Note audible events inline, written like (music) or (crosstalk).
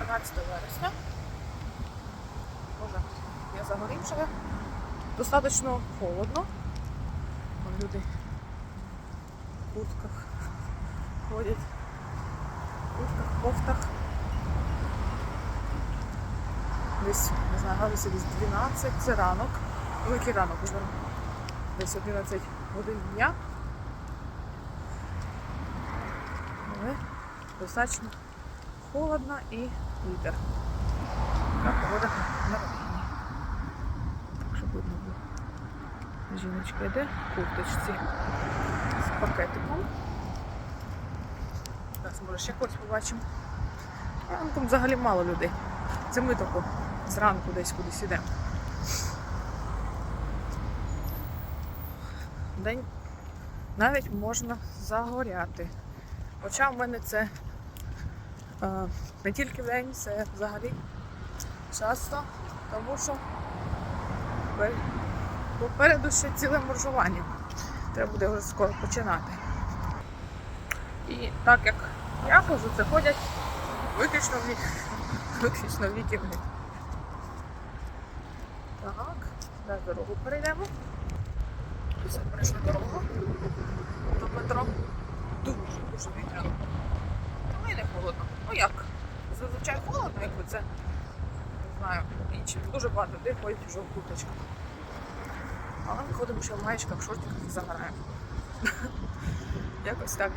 13 вересня. Може, я загорівша. Достатньо холодно. Вон люди в куртках ходять. В куртках, кофтах. Десь, не знаю, градусів десь 12, це ранок. Великий ранок уже. Десь 11 годин дня. Але достатньо холодно і вітер. Така погода на Рівні. Так, щоб видно було. Жіночка йде в курточці з пакетиком. Зараз, може, ще когось побачимо. Ранком взагалі мало людей. Це ми тако зранку десь кудись ідемо. День навіть можна загоряти. Хоча в мене це не тільки в день, це взагалі часто, тому що попереду ще ціле моржування. Треба буде вже скоро починати. І так як я ходжу, це ходять виключно в виключно віківни. Так, зараз дорогу перейдемо. Все, перейшли дорогу до метро. Дуже, дуже вітряно. Але й не холодно. Ну як? Зазвичай холодно, якби це. Не знаю, інші. Дуже багато людей ходять в курточках. Але ми ходимо ще в маєчках, в шортиках і загораємо. (laughs) Якось так.